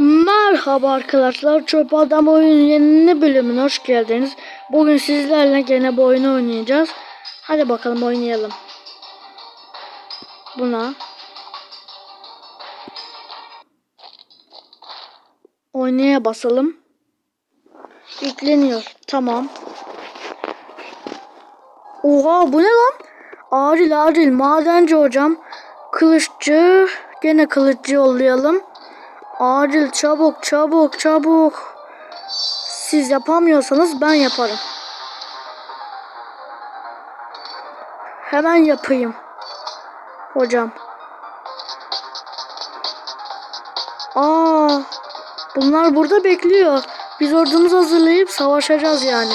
Merhaba arkadaşlar. Çöp Adam oyunun yeni bölümüne hoş geldiniz. Bugün sizlerle gene bu oyunu oynayacağız. Hadi bakalım oynayalım. Buna. Oynaya basalım. Yükleniyor. Tamam. Oha bu ne lan? Adil Adil madenci hocam. Kılıççı. Gene kılıççı yollayalım. Adil çabuk çabuk çabuk. Siz yapamıyorsanız ben yaparım. Hemen yapayım. Hocam. Aa, bunlar burada bekliyor. Biz ordumuzu hazırlayıp savaşacağız yani.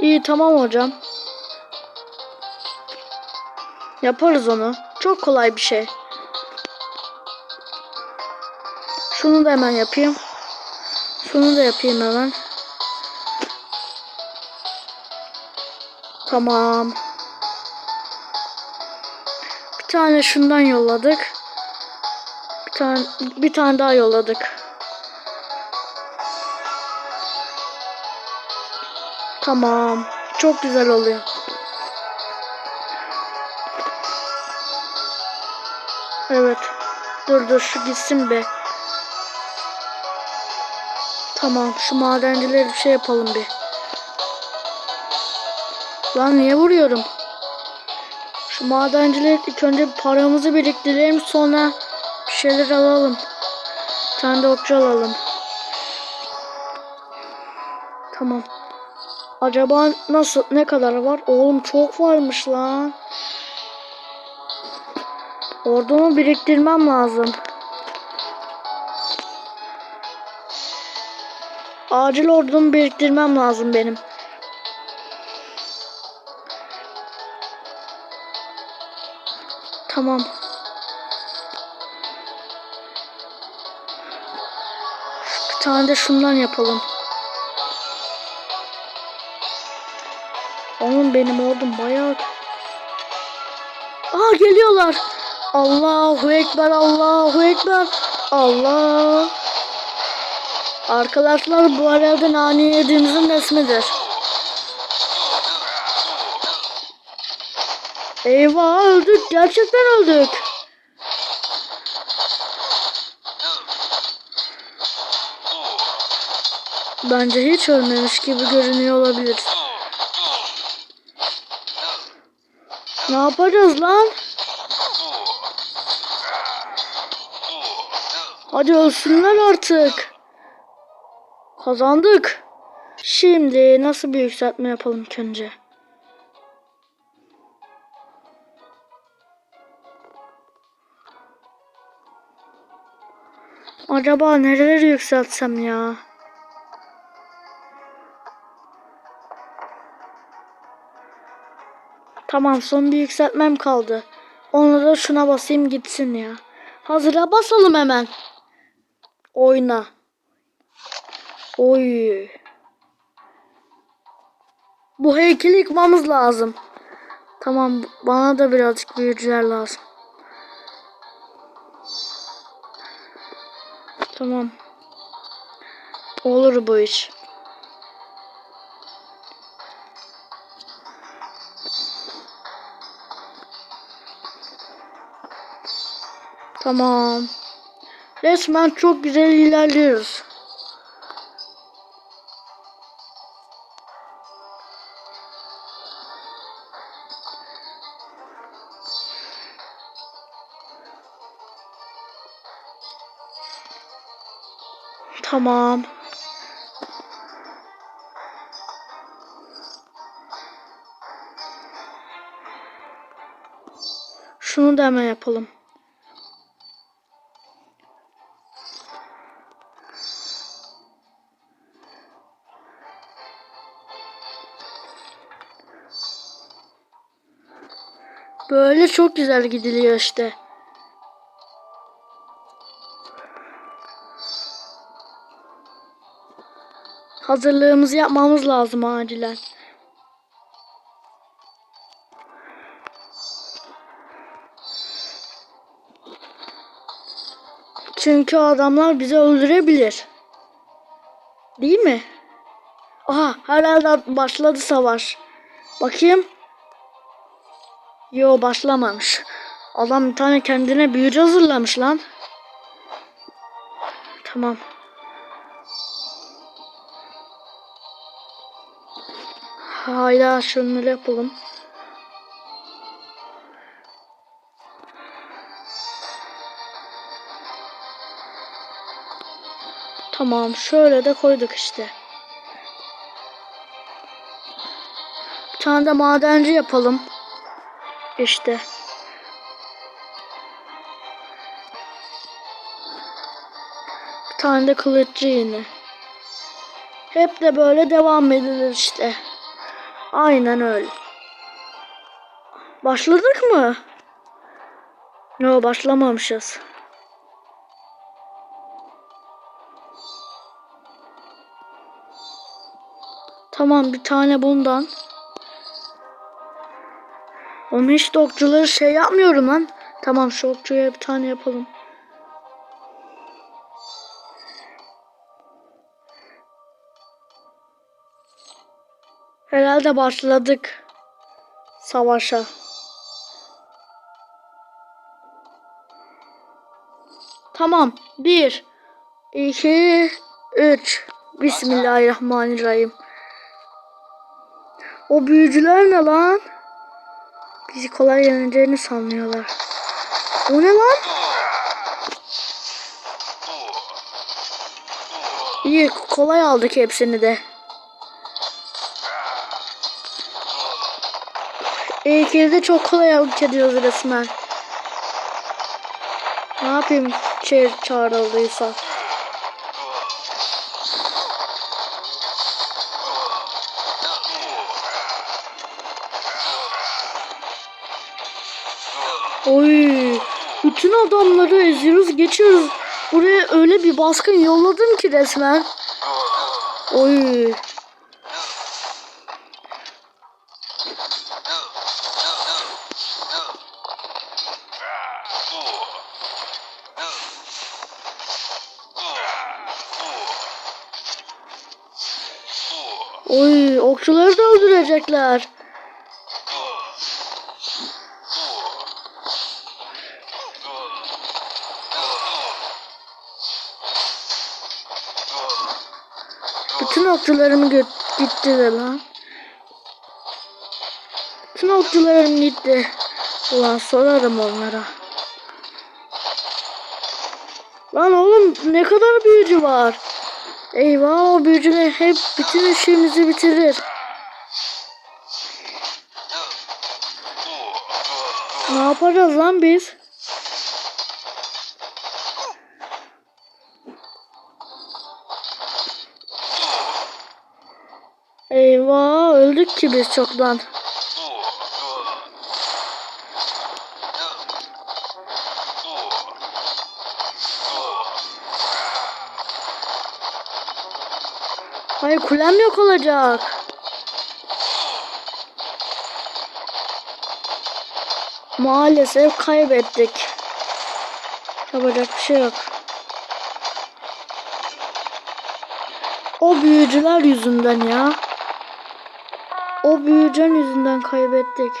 İyi tamam hocam. Yaparız onu. Çok kolay bir şey. Şunu da hemen yapayım. Şunu da yapayım hemen. Tamam. Bir tane şundan yolladık. Bir tane bir tane daha yolladık. Tamam. Çok güzel oluyor. Evet. Dur dur şu gitsin be. Tamam şu madencileri bir şey yapalım bir. Lan niye vuruyorum? Şu madencileri ilk önce paramızı biriktirelim sonra bir şeyler alalım. Bir tane de okçu alalım. Tamam. Acaba nasıl ne kadar var? Oğlum çok varmış lan. Ordumu biriktirmem lazım. Acil ordumu biriktirmem lazım benim. Tamam. Bir tane de şundan yapalım. Oğlum benim ordum bayağı... Aa geliyorlar. Allahu Ekber, Allahu Ekber. Allah. Arkadaşlar bu arada nane yediğimizin resmidir. Eyvah öldük. Gerçekten öldük. Bence hiç ölmemiş gibi görünüyor olabilir. Ne yapacağız lan? Hadi ölsünler artık. Kazandık. Şimdi nasıl bir yükseltme yapalım ilk önce? Acaba nereleri yükseltsem ya? Tamam son bir yükseltmem kaldı. Onu da şuna basayım gitsin ya. Hazıra basalım hemen. Oyna. Oy. Bu heykeli yıkmamız lazım. Tamam bana da birazcık büyücüler lazım. Tamam. Olur bu iş. Tamam. Resmen çok güzel ilerliyoruz. Tamam. Şunu da hemen yapalım. Böyle çok güzel gidiliyor işte. Hazırlığımızı yapmamız lazım acilen. Çünkü adamlar bizi öldürebilir. Değil mi? Aha herhalde başladı savaş. Bakayım. Yo başlamamış. Adam bir tane kendine büyücü hazırlamış lan. Tamam. Hayda şunları yapalım. Tamam şöyle de koyduk işte. Bir tane de madenci yapalım. İşte. Bir tane de kılıççı yine. Hep de böyle devam edilir işte. Aynen öyle. Başladık mı? Yo başlamamışız. Tamam bir tane bundan. Ama hiç de okçuları şey yapmıyorum lan. Tamam şu okçuya bir tane yapalım. Herhalde başladık savaşa. Tamam. Bir, iki, üç. Bismillahirrahmanirrahim. O büyücüler ne lan? Bizi kolay yeneceğini sanıyorlar. O ne lan? İyi kolay aldık hepsini de. Ki de çok kolay aldık ediyoruz resmen. Ne yapayım çağır çağrıldıysa. Adamları eziyoruz, geçiyoruz. Buraya öyle bir baskın yolladım ki resmen. Oy. Oy, okçuları da öldürecekler. Gö- gitti de lan. Bütün okçularım gitti. Ulan sorarım onlara. Lan oğlum ne kadar büyücü var. Eyvah o büyücüler hep bütün işimizi bitirir. Ne yapacağız lan biz? Ki biz çoktan. Hayır kulem yok olacak. Maalesef kaybettik. Yapacak bir şey yok. O büyücüler yüzünden ya. O büyücün yüzünden kaybettik.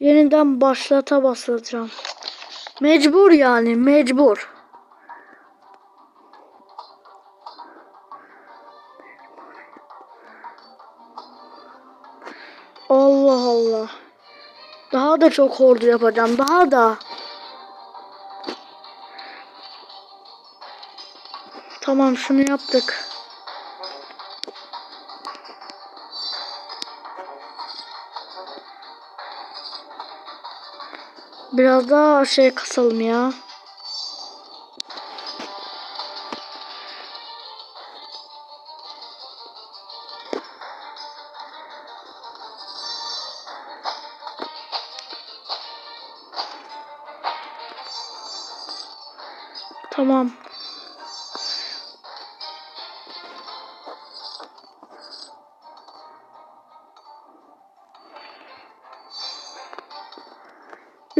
Yeniden başlata basacağım. Mecbur yani mecbur. Allah Allah. Daha da çok ordu yapacağım. Daha da. Tamam şunu yaptık. Biraz daha şey kasalım ya.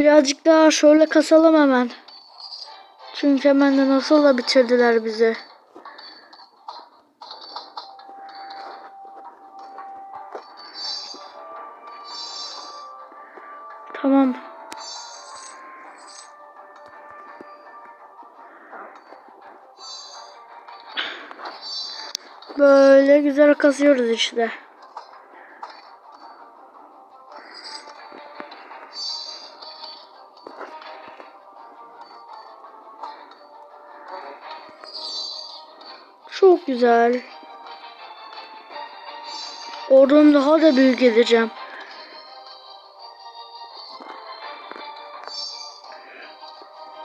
Birazcık daha şöyle kasalım hemen. Çünkü hemen de nasıl da bitirdiler bizi. Tamam. Böyle güzel kazıyoruz işte. Güzel. Oradan daha da büyük edeceğim.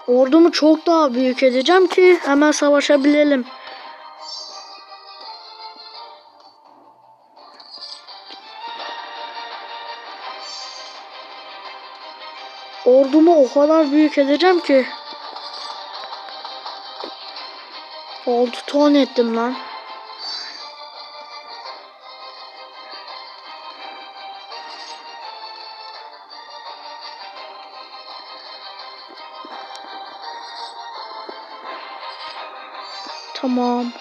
Ordumu çok daha büyük edeceğim ki hemen savaşabilelim. Ordumu o kadar büyük edeceğim ki. 6 ton ettim lan. Tamam.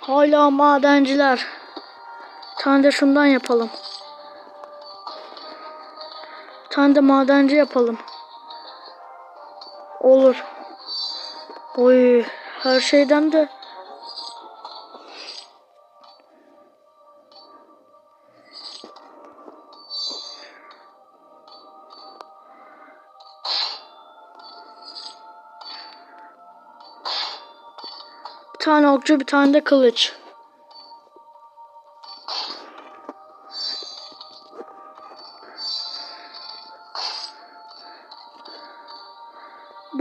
Hala madenciler. De şundan yapalım. Tane de madenci yapalım. Olur. Oy, her şeyden de bir tane okçu, bir tane de kılıç.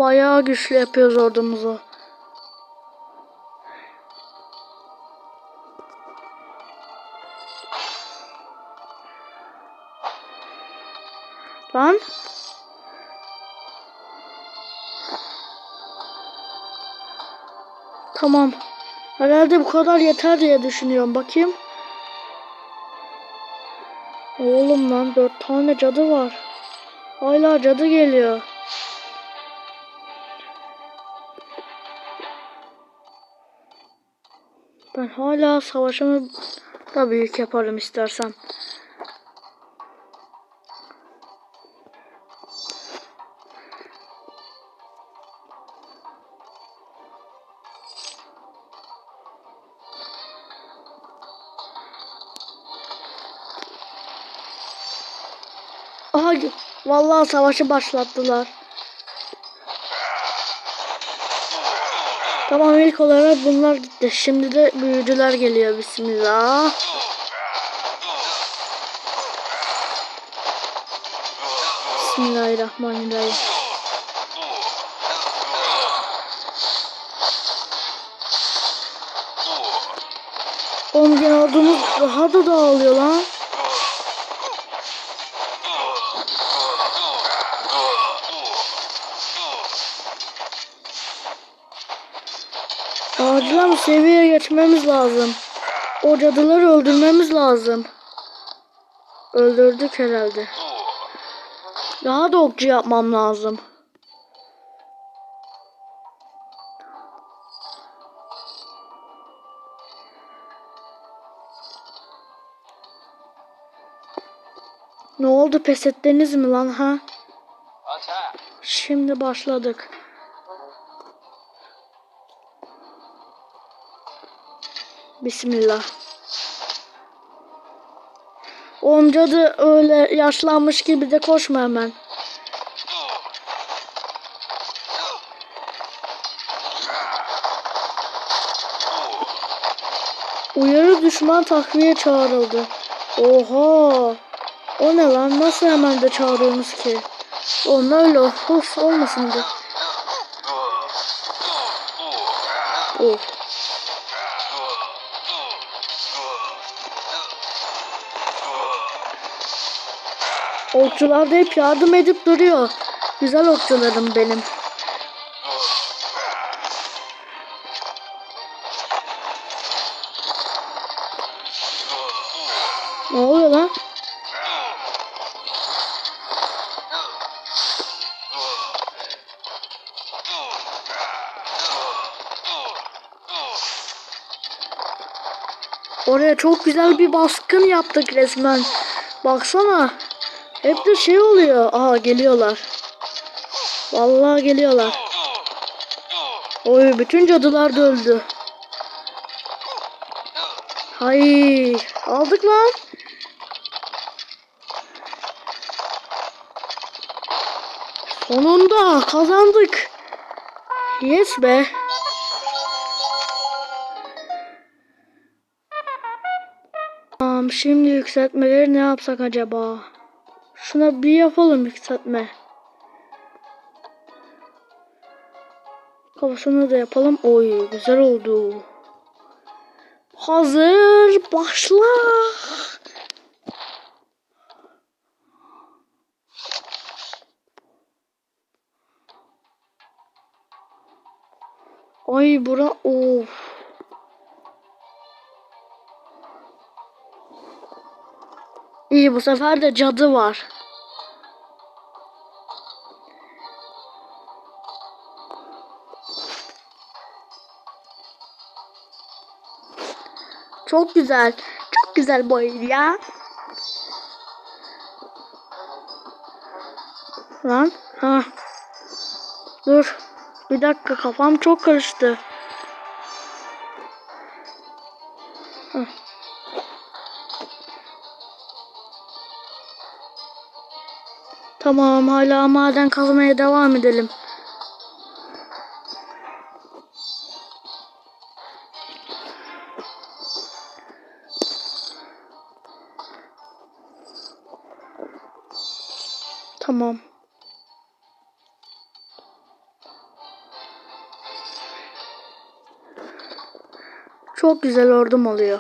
Bayağı güçlü yapıyoruz ordumuzu. Lan. Tamam. Herhalde bu kadar yeter diye düşünüyorum. Bakayım. Oğlum lan dört tane cadı var. Hala cadı geliyor. Ben hala savaşımı da büyük yaparım istersen. Aha vallahi savaşı başlattılar. Tamam ilk olarak bunlar gitti. Şimdi de büyücüler geliyor. Bismillah. Bismillahirrahmanirrahim. Oğlum gene ordumuz daha da dağılıyor lan. Seviyeye geçmemiz lazım. O cadıları öldürmemiz lazım. Öldürdük herhalde. Daha da okçu yapmam lazım. Ne oldu pes ettiniz mi lan ha? Şimdi başladık. Bismillah. Onca da öyle yaşlanmış gibi de koşma hemen. Uyarı düşman takviye çağrıldı. Oha! O ne lan? Nasıl hemen de çağırıyorsunuz ki? Onlar öyle of olmasın da. Oh. Okçular da hep yardım edip duruyor. Güzel okçularım benim. Ne oluyor lan? Oraya çok güzel bir baskın yaptık resmen. Baksana. Hep de şey oluyor. Aha geliyorlar. Vallahi geliyorlar. Oy bütün cadılar da öldü. Hay aldık lan. Sonunda kazandık. Yes be. Tamam şimdi yükseltmeleri ne yapsak acaba? Şuna bir yapalım yükseltme. Kafasını da yapalım. Oy güzel oldu. Hazır başla. Ay bura of. İyi bu sefer de cadı var. Çok güzel. Çok güzel bu oyun ya. Lan. Ha. Dur. Bir dakika kafam çok karıştı. Tamam hala maden kazmaya devam edelim. Çok güzel ordum oluyor.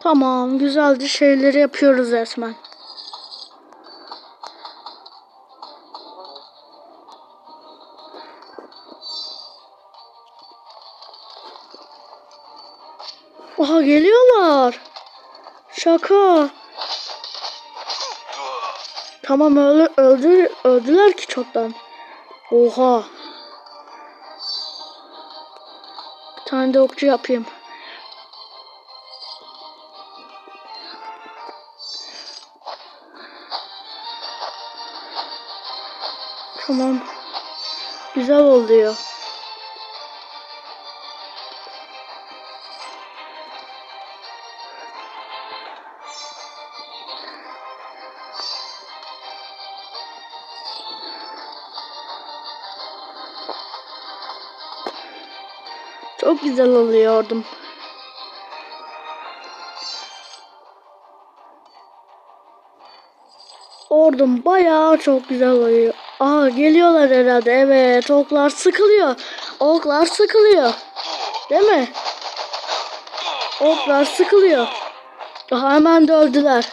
Tamam, güzelce şeyleri yapıyoruz resmen. Şaka. Tamam öldü, öldü, öldüler ki çoktan. Oha. Bir tane de okçu yapayım. Tamam. Güzel oluyor. Güzel oluyordum. Ordum bayağı çok güzel oluyor. Aa geliyorlar herhalde. Evet oklar sıkılıyor. Oklar sıkılıyor. Değil mi? Oklar sıkılıyor. Aha, hemen de öldüler.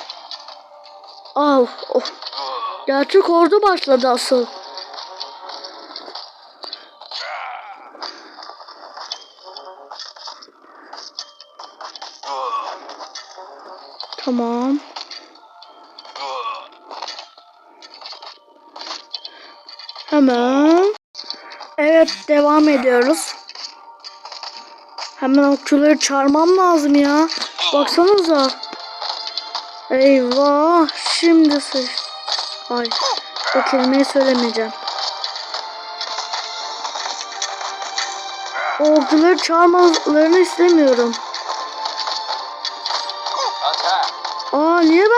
Al. Oh. Gerçek ordu başladı asıl. Tamam. Hemen. Evet devam ediyoruz. Hemen okçuları çağırmam lazım ya. Baksanıza. Eyvah. Şimdi sıç. Ay. O kelimeyi söylemeyeceğim. Okçuları çağırmalarını istemiyorum.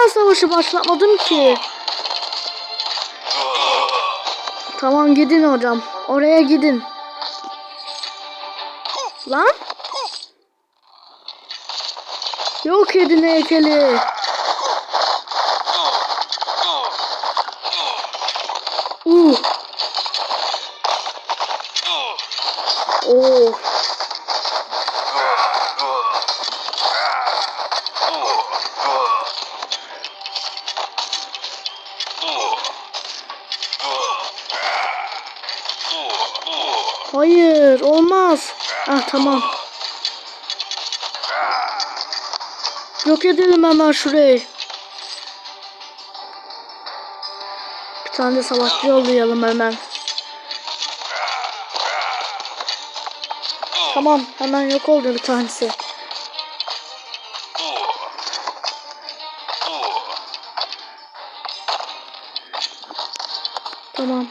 Savaşı başlatmadım ki? Tamam gidin hocam. Oraya gidin. Lan? Yok edin heykeli. Tamam. Yok edelim hemen şurayı. Bir tane de savaşçı yollayalım hemen. Tamam hemen yok oldu bir tanesi. Tamam.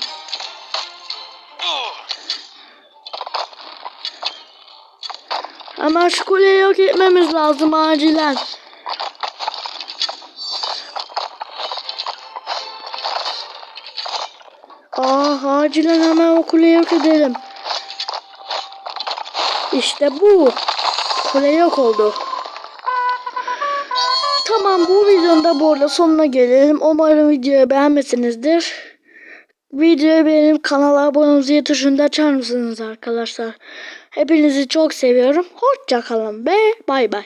Hemen şu kuleyi yok etmemiz lazım acilen. Ah acilen hemen o kuleyi yok edelim. İşte bu. Kule yok oldu. Tamam bu videonun da bu arada sonuna gelelim. Umarım videoyu beğenmişsinizdir. Videoyu beğenip kanala abone tuşunu da açar mısınız arkadaşlar? Hepinizi çok seviyorum. Hoşça kalın ve bay bay.